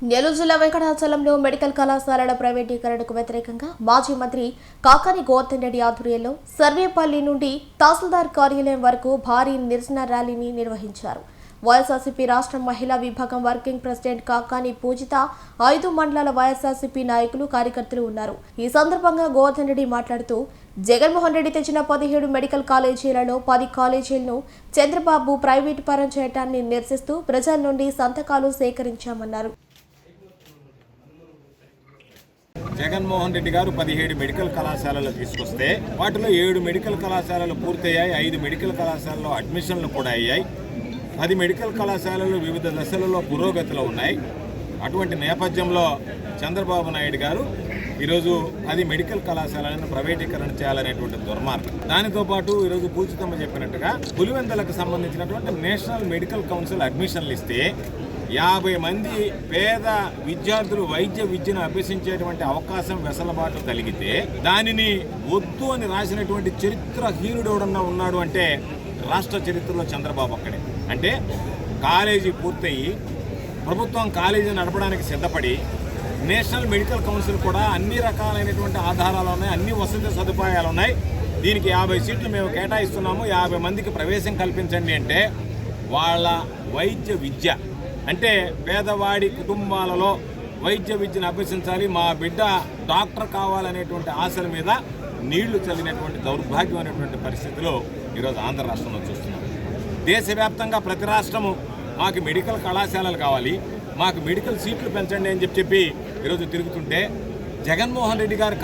నెల్లూరు జిల్లా వెంకటాచలంలో మెడికల్ కళాశాలల ప్రైవేటీకరణకు వ్యతిరేకంగా మాజీ మంత్రి కాకాని గోవర్ధన్ రెడ్డి ఆధ్వర్యంలో సర్వేపల్లి నుండి తహసీల్దార్ కార్యాలయం వరకు భారీ నిరసన ర్యాలీని నిర్వహించారు. వైఎస్ఆర్సీపీ రాష్ట్ర మహిళా విభాగం వర్కింగ్ ప్రెసిడెంట్ కాకాని పూజిత ఐదు మండలాల వైఎస్ఆర్సీపీ నాయకులు కార్యకర్తలు ఉన్నారు. ఈ సందర్భంగా గోవర్ధన్ రెడ్డి మాట్లాడుతూ జగన్మోహన్ రెడ్డి తెచ్చిన పదిహేడు మెడికల్ కాలేజీలలో పది కాలేజీలను చంద్రబాబు ప్రైవేటు పరం చేయడాన్ని నిరసిస్తూ ప్రజల నుండి సంతకాలు సేకరించామన్నారు. జగన్మోహన్ రెడ్డి గారు పదిహేడు మెడికల్ కళాశాలలు తీసుకొస్తే వాటిలో ఏడు మెడికల్ కళాశాలలు పూర్తయ్యాయి ఐదు మెడికల్ కళాశాలలో అడ్మిషన్లు కూడా అయ్యాయి. పది మెడికల్ కళాశాలలు వివిధ దశలలో పురోగతిలో ఉన్నాయి. అటువంటి నేపథ్యంలో చంద్రబాబు నాయుడు గారు ఈరోజు పది మెడికల్ కళాశాలను ప్రైవేటీకరణ చేయాలనేటువంటి దుర్మార్గం. దానితో పాటు ఈరోజు పూచితమ్మ చెప్పినట్టుగా పులివెందలకు సంబంధించినటువంటి నేషనల్ మెడికల్ కౌన్సిల్ అడ్మిషన్లు ఇస్తే యాభై మంది పేద విద్యార్థులు వైద్య విద్యను అభ్యసించేటువంటి అవకాశం వెసలబాటు కలిగితే దానిని వద్దు అని రాసినటువంటి చరిత్రహీనుడు ఎవడన్నా ఉన్నాడు అంటే రాష్ట్ర చరిత్రలో చంద్రబాబు అక్కడే. అంటే కాలేజీ పూర్తయి ప్రభుత్వం కాలేజీ నడపడానికి సిద్ధపడి నేషనల్ మెడికల్ కౌన్సిల్ కూడా అన్ని రకాలైనటువంటి ఆధారాలు ఉన్నాయి అన్ని వసతి సదుపాయాలు ఉన్నాయి. దీనికి యాభై సీట్లు మేము కేటాయిస్తున్నాము యాభై మందికి ప్రవేశం కల్పించండి అంటే వాళ్ళ వైద్య విద్య అంటే పేదవాడి కుటుంబాలలో వైద్య విద్యను అభ్యసించాలి మా బిడ్డ డాక్టర్ కావాలనేటువంటి ఆశల మీద నీళ్ళు చల్లినటువంటి దౌర్భాగ్యమైనటువంటి పరిస్థితిలో ఈరోజు ఆంధ్ర రాష్ట్రంలో చూస్తున్నాం. దేశవ్యాప్తంగా ప్రతి రాష్ట్రము మాకు మెడికల్ కళాశాలలు కావాలి మాకు మెడికల్ సీట్లు పెంచండి అని చెప్పి చెప్పి ఈరోజు తిరుగుతుంటే జగన్మోహన్ రెడ్డి గారు